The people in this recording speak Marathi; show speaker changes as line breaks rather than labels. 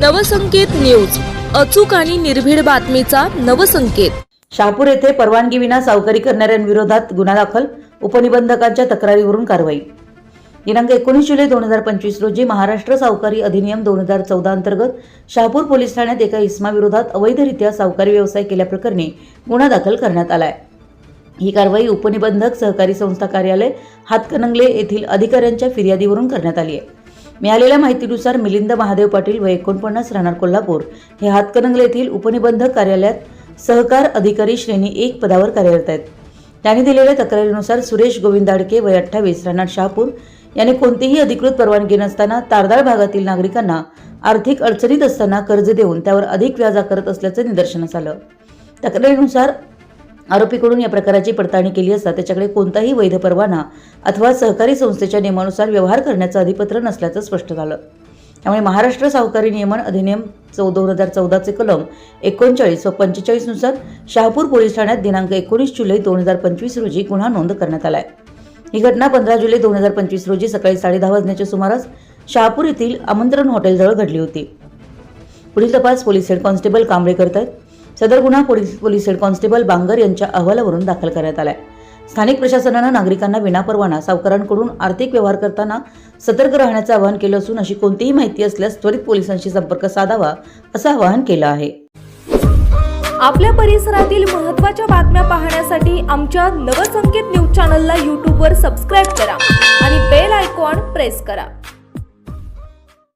नवसंकेत न्यूज. अचूक आणि निर्भीड बातमीचा नवसंकेत.
शहापूर येथे परवानगीविना सावकारी करणाऱ्यांविरोधात गुन्हा दाखल उपनिबंधकांच्या तक्रारीवरून कारवाई. दिनांक एकोणीस जुलै दोन हजार पंचवीस रोजी महाराष्ट्र सावकारी अधिनियम दोन हजार चौदा अंतर्गत शहापूर पोलीस ठाण्यात एका इस्माविरोधात अवैधरित्या सावकारी व्यवसाय केल्याप्रकरणी गुन्हा दाखल करण्यात आलाय. ही कारवाई उपनिबंधक सहकारी संस्था कार्यालय हातकणंगले येथील अधिकाऱ्यांच्या फिर्यादीवरून करण्यात आली आहे. मिळालेल्या माहितीनुसार मिलिंद महादेव पाटील व एकोणपन्नास राहणार कोल्हापूर. हे हातकणंगले येथील उपनिबंधक कार्यालयात सहकार अधिकारी श्रेणी एक पदावर कार्यरत आहेत. त्यांनी दिलेल्या तक्रारीनुसार सुरेश गोविंद आडके वय अठ्ठावीस राहणार शहापूर. यांनी कोणतीही अधिकृत परवानगी नसताना तारदाळ भागातील नागरिकांना आर्थिक अडचणीत असताना कर्ज देऊन त्यावर अधिक व्याज आकारत असल्याचं निदर्शनास आलं. तक्रारीनुसार आरोपीकडून या प्रकाराची पडताळणी केली असता त्याच्याकडे कोणताही वैध परवाना अथवा सहकारी संस्थेच्या नियमानुसार व्यवहार करण्याचं अधिपत्र नसल्याचं स्पष्ट झालं. त्यामुळे महाराष्ट्र सावकारी नियमन अधिनियम चौ दोन हजार चौदाचे कलम एकोणचाळीस व पंचेचाळीसनुसार शहापूर पोलीस ठाण्यात दिनांक एकोणीस जुलै दोन हजार पंचवीस रोजी गुन्हा नोंद करण्यात आलाय. ही घटना पंधरा जुलै दोन हजार पंचवीस रोजी सकाळी साडेदहा वाजण्याच्या सुमारास शहापूर येथील आमंत्रण हॉटेलजवळ घडली होती. पुढील तपास पोलीस हेड कॉन्स्टेबल कांबळे करत आहेत सदर गुन्हा police police head constable Bangar यांच्या अहवालावरून दाखल करण्यात आलाय. स्थानिक प्रशासनानं नागरिकांना विनापरवाना सावकारांकडून आर्थिक व्यवहार करताना सतर्क राहण्याचं आवाहन केलं असून अशी कोणतीही माहिती असल्यास त्वरित पोलिसांशी संपर्क साधावा असं आवाहन केलं आहे.
आपल्या परिसरातील महत्त्वाच्या बातम्या पाहण्यासाठी आमच्या नवसंकेत न्यूज चॅनलला यूट्यूबवर सबस्क्राईब करा आणि बेल आयकॉन प्रेस करा.